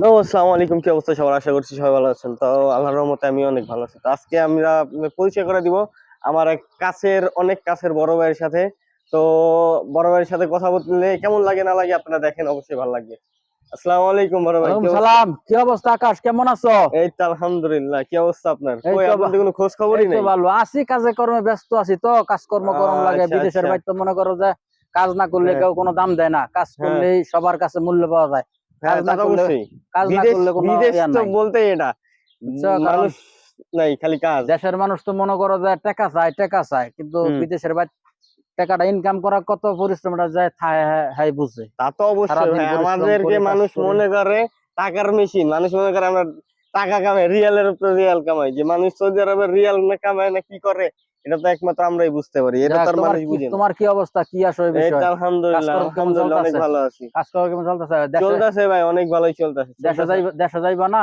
Hello আসসালামু আলাইকুম। কি অবস্থা? সবার আশা করছি সবাই ভালো আছেন। তো আল্লাহর রহমতে আমি অনেক ভালো আছি। তো আজকে আমরা পরিচয় করে দিব আমার এক কাছের অনেক কাছের বড় ভাইয়ের সাথে। তো বড় ভাইয়ের সাথে কথা বলতে কেমন লাগে না লাগে আপনারা দেখেন অবশ্যই ভালো লাগবে। আসসালামু আলাইকুম বড় ভাই? সালাম। কি অবস্থা আকাশ? কেমন আছো? এই তো আলহামদুলিল্লাহ কি অবস্থা আপনার? কই আপনাদের কোনো খোঁজ খবরই নেই? ভালো। আছি কাজে কর্মে ব্যস্ত আছি তো। কাজকর্ম গরম লাগে আচ্ছা, বিদেশের আচ্ছা। বাইরে তো মনে করো যে কাজ না করলে হ্যাঁ। কেউ কোনো দাম দেয় না। কাজ হ্যাঁ। করলেই সবার কাছে মূল্য পাওয়া যায়। হ্যাঁ কাজ না করলে- অবশ্যই। কাজ না করলে কোনো বিদেশ তো নাই। বলতেই এটা। মানুষ নাই খালি কাজ। দেশের মানুষ তো মনে করো যে টাকা চায় টাকা চায় কিন্তু বিদেশের বাইরে টাকাটা ইনকাম করা কত পরিশ্রমটা যায় হাই বুঝে। তা তো অবশ্যই আমাদেরকে মানুষ মনে করে টাকার মেশিন মানুষ মনে করে আমরা টাকা কামাই রিয়ালের উপরে রিয়াল কামাই। যে মানুষ সৌদি আরবে রিয়াল না কামায় না কি করে? এটা তো একমাত্র আমরাই বুঝতে পারি এটা যাক, তো আর তোমার মানুষ কি- বুঝে তোমার কি অবস্থা? কি আসো এই বিষয়ে? আলহামদুলিল্লাহ আলহামদুলিল্লাহ অনেক ভালো আছি। কাজ করা কেমন চলতেছে? চলতেছে ভাই অনেক ভালোই চলতেছে দেশে যাইবা দেশে যাইবা না?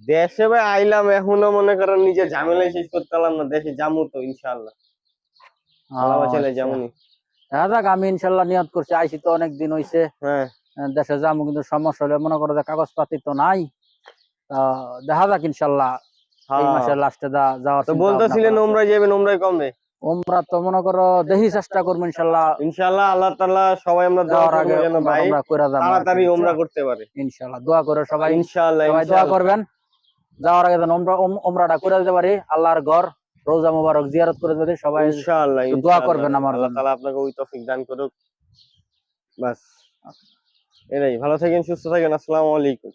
দেশে ভাই আইলাম এখনও মনে করেন নিজে ঝামেলা শেষ করতে পারলাম না দেশে যাব তো ইনশাআল্লাহ। ভালো চলে আচ্ছা। যেমনই হ্যাঁ দেখ আমি ইনশাল্লাহ নিয়ত করছি আইসি তো অনেক দিন হইছে। হ্যাঁ। দেশে যাব কিন্তু সমস্যা হলে মনে করো যে কাগজপাতি তো নাই। তা দেখা যাক ইনশাল্লাহ এই হ্যাঁ। মাসের লাস্টে যাওয়ার তো বলতেছিলেন ওমরাই যাবেন ওমরাই কমবে ওমরা তো মনে করো দেখি চেষ্টা করব ইনশাল্লাহ। ইনশাআল্লাহ আল্লাহ তাআলা সবাই আমরা যাওয়ার আগে ভাই তাড়াতাড়ি ওমরা করতে পারে। ইনশাল্লাহ দোয়া করে সবাই। ইনশাআল্লাহ সবাই দোয়া করবেন। যাওয়ার আগে যেন ওমরা ওমরাটা করে দিতে পারি। আল্লাহর ঘর রোজা মুবারক জিয়ারত করে দিতে সবাই ইনশাআল্লাহ দোয়া করবেন আমার আল্লাহ তাআলা আপনাকে ওই তৌফিক দান করুক। বাস। এটাই ভালো থাকেন সুস্থ থাকেন। আসসালামু আলাইকুম।